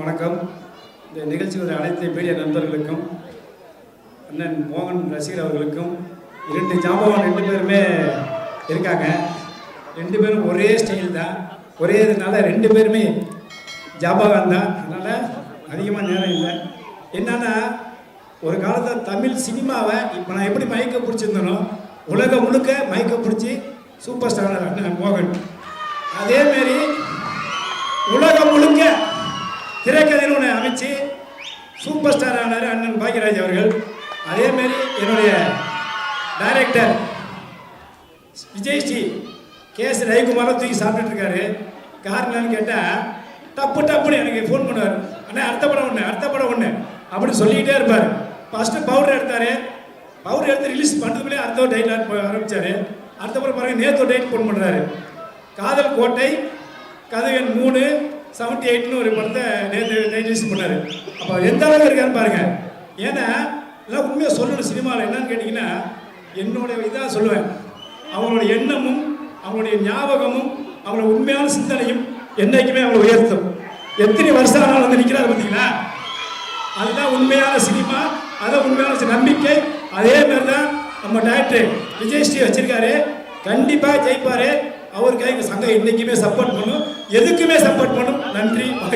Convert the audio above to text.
வணக்கம். இந்த நிகழ்ச்சி ஒரு அனைத்து மீடியா நண்பர்களுக்கும் அண்ணன் மோகன் ரசிகர் அவர்களுக்கும் இரண்டு ஜாம்பவான் ரெண்டு பேருமே இருக்காங்க. ரெண்டு பேரும் ஒரே ஸ்டைல் தான். ஒரே இதனால ரெண்டு பேருமே ஜாம்பவான் தான். அதனால் அதிகமாக நேரம் இல்லை. என்னென்னா ஒரு காலத்தில் தமிழ் சினிமாவை இப்போ நான் எப்படி மயக்க பிடிச்சிருந்தனோ உலகம் முழுக்க மயக்க பிடிச்சி சூப்பர் ஸ்டார் அண்ணன் மோகன். அதேமாரி உலகம் முழுக்க திரைக்கதையில் ஒன்று அமைச்சு சூப்பர் ஸ்டார் ஆனார் அண்ணன் பாக்யராஜ் அவர்கள். அதேமாரி என்னுடைய director Vijay Shri K S ரவிக்குமாரும் தூக்கி சாப்பிட்டுட்டு இருக்காரு என்னன்னு கேட்டால் டப்பு டப்புன்னு எனக்கு ஃபோன் பண்ணுவார். அண்ணா அடுத்த படம் ஒன்று அடுத்த படம் ஒன்று அப்படின்னு சொல்லிக்கிட்டே இருப்பார். ஃபஸ்ட்டு பவுடர் எடுத்தார். பவுடர் எடுத்து ரிலீஸ் பண்ணுறதுக்குள்ளே அடுத்த ஒரு டைட் ஆரம்பித்தார் அடுத்த படம் பாருங்க நேற்று ஒரு டைட் ஃபோன் பண்ணுறாரு காதல் கோட்டை கதை எண் மூணு செவன்டி எயிட்னு ஒரு படத்தை நேற்று ரிலீஸ் பண்ணார் அப்போ எந்த அளவுக்கு இருக்கான்னு பாருங்க. ஏன்னா எல்லாம் உண்மையாக சொல்லணும் சினிமாவில். என்னன்னு கேட்டிங்கன்னா என்னோட இதாக சொல்லுவேன். அவங்களோட எண்ணமும் அவங்களுடைய ஞாபகமும் அவங்களோட உண்மையான சிந்தனையும் என்றைக்குமே அவங்களை உயர்த்தும். எத்தனை வருஷம் ஆனாலும் வந்து நிற்கிறாரு பார்த்தீங்களா? அதுதான் உண்மையான சினிமா அதான் உண்மையான நம்பிக்கை. அதே மாதிரி தான் நம்ம டாக்டர் விஜய் ஸ்ரீ வச்சிருக்காரு. கண்டிப்பாக ஜெயிப்பாரு. அவருக்காக எங்கள் சங்கம் என்றைக்குமே சப்போர்ட் பண்ணும். எதுக்குமே சப்போர்ட் பண்ணும். நன்றி வணக்கம்.